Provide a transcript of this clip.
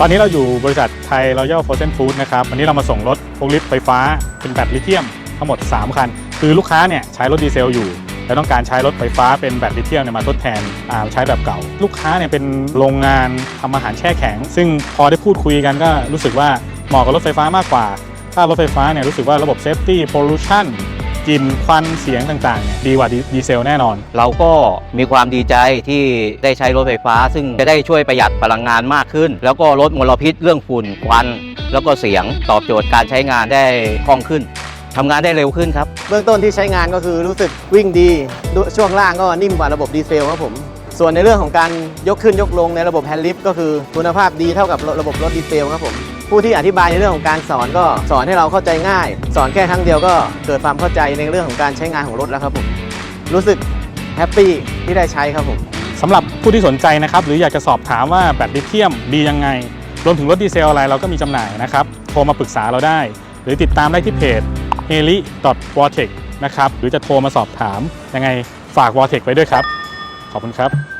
ตอนนี้เราอยู่บริษัทไทยรอยัลโฟเซนฟู้ดนะครับ วันนี้เรามาส่งรถโฟล์ลิฟต์ไฟฟ้าเป็นแบตลิเธียมทั้งหมด 3 คัน คือลูกค้าเนี่ยใช้รถดีเซลอยู่ แล้วต้องการใช้รถไฟฟ้าเป็นแบตลิเธียมเนี่ยมาทดแทนอ่าใช้แบบเก่า ลูกค้าเนี่ยเป็นโรงงานทำอาหารแช่แข็ง ซึ่งพอได้พูดคุยกันก็รู้สึกว่าเหมาะกับรถไฟฟ้ามากกว่า ถ้ารถไฟฟ้าเนี่ยรู้สึกว่าระบบเซฟตี้โพลูชัน กลิ่นควันเสียงต่างๆเนี่ยดีกว่าดีดีเซลแน่นอน เราก็มีความดีใจที่ได้ใช้รถไฟฟ้า ซึ่งจะได้ช่วยประหยัดพลังงานมากขึ้น แล้วก็ลดมลพิษเรื่องฝุ่นควัน แล้วก็เสียงตอบโจทย์การใช้งานได้คล่องขึ้นทำงานได้เร็วขึ้นครับเบื้องต้นที่ใช้งานก็คือรู้สึกวิ่งดีดูช่วงล่างก็นิ่มกว่าระบบดีเซลครับผมส่วนในเรื่องของการยกขึ้นยกลงในระบบแฮนด์ลิฟต์ก็คือคุณภาพดีเท่ากับระบบรถดีเซลครับผม ผู้ที่อธิบายในเรื่องของการสอนก็สอนให้เราเข้าใจง่าย สอนแค่ครั้งเดียวก็เกิดความเข้าใจในเรื่องของการใช้งานของรถแล้วครับผมรู้สึกแฮปปี้ที่ได้ใช้ครับผมสำหรับผู้ที่สนใจนะครับ หรืออยากจะสอบถามว่าแบตลิเธียมดียังไง รวมถึงรถดีเซลอะไรเราก็มีจำหน่ายนะครับ โทรมาปรึกษาเราได้ หรือติดตามได้ที่เพจ h e l i v o r t e c นะครับ หรือจะโทรมาสอบถามยังไงฝาก v o r t e c ไว้ด้วยครับ ขอบคุณครับ